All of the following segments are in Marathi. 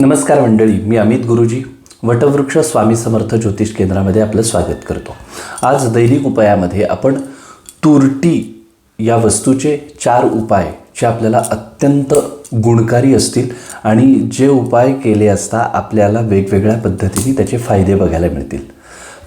नमस्कार मंडळी मी अमित गुरुजी वटवृक्ष स्वामी समर्थ ज्योतिष केंद्रामध्ये आपलं स्वागत करतो. आज दैनिक उपायामध्ये आपण तुरटी या वस्तूचे चार उपाय जे आपल्याला अत्यंत गुणकारी असतील आणि जे उपाय केले असता आपल्याला वेगवेगळ्या पद्धतीने त्याचे फायदे बघायला मिळतील.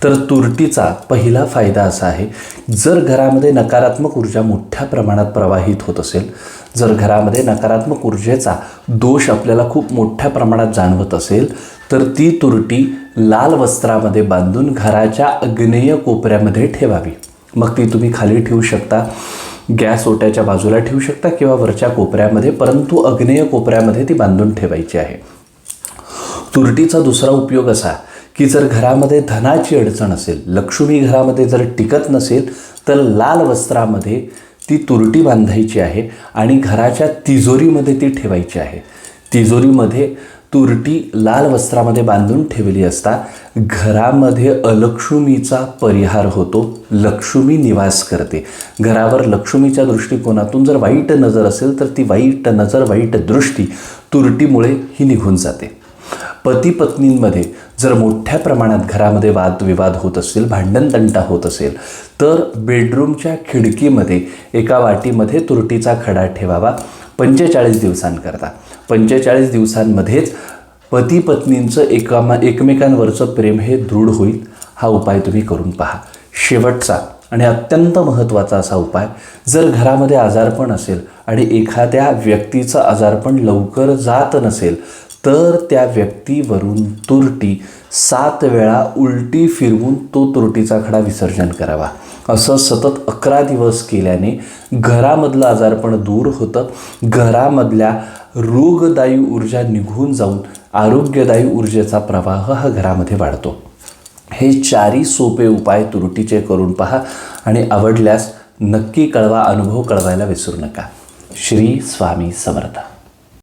तर तुरटीचा पहिला फायदा असा आहे जर घरामध्ये नकारात्मक ऊर्जा मोठ्या प्रमाणात प्रवाहित होत असेल जर घरामध्ये नकारात्मक ऊर्जेचा दोष आपल्याला खूप मोठ्या प्रमाणात जाणवत असेल तर ती तुरटी लाल वस्त्रामध्ये बांधून घराच्या अग्नेय कोपऱ्यामध्ये ठेवावी. मग ती तुम्ही खाली ठेवू शकता गॅस ओट्याच्या बाजूला ठेवू शकता किंवा वरच्या कोपऱ्यामध्ये परंतु अग्नेय कोपऱ्यामध्ये ती बांधून ठेवायची आहे. तुरटीचा दुसरा उपयोग असा की जर घरामध्ये धनाची अडचण असेल लक्ष्मी घरामध्ये जर टिकत नसेल तर लाल वस्त्रामध्ये ती तुरटी बांधायची आहे आणि घराच्या तिजोरीमध्ये ती ठेवायची आहे. तिजोरीमध्ये तुरटी लाल वस्त्रामध्ये बांधून ठेवली असता घरामध्ये अलक्ष्मीचा परिहार होतो लक्ष्मी निवास करते. घरावर लक्ष्मीच्या दृष्टिकोनातून जर वाईट नजर असेल तर ती वाईट नजर वाईट दृष्टी तुरटीमुळे ही निघून जाते. पती पत्नींमध्ये जर मोठ्या प्रमाणात घरामध्ये वादविवाद होत असेल भांडणतंटा होत असेल तर बेडरूमच्या खिडकीमध्ये एका वाटीमध्ये तुरटीचा खडा ठेवावा. पंचेचाळीस दिवसांकरता. पंचेचाळीस दिवसांमध्येच पती पत्नींचं एकामा एकमेकांवरचं प्रेम हे दृढ होईल. हा उपाय तुम्ही करून पहा. शेवटचा आणि अत्यंत महत्त्वाचा असा उपाय जर घरामध्ये आजारपण असेल आणि एखाद्या व्यक्तीचं आजारपण लवकर जात नसेल तर त्या व्यक्तीवरून तुरटी सात वेळा उलटी फिरवून तो तुरटीचा खडा विसर्जन करावा. असं सतत अकरा दिवस केल्याने घरामधलं आजारपण दूर होतं. घरामधल्या रोगदायी ऊर्जा निघून जाऊन आरोग्यदायी ऊर्जेचा प्रवाह हा घरामध्ये वाढतो. हे चारही सोपे उपाय तुरटीचे करून पहा आणि आवडल्यास नक्की कळवा अनुभव कळवायला विसरू नका. श्री स्वामी समर्थ.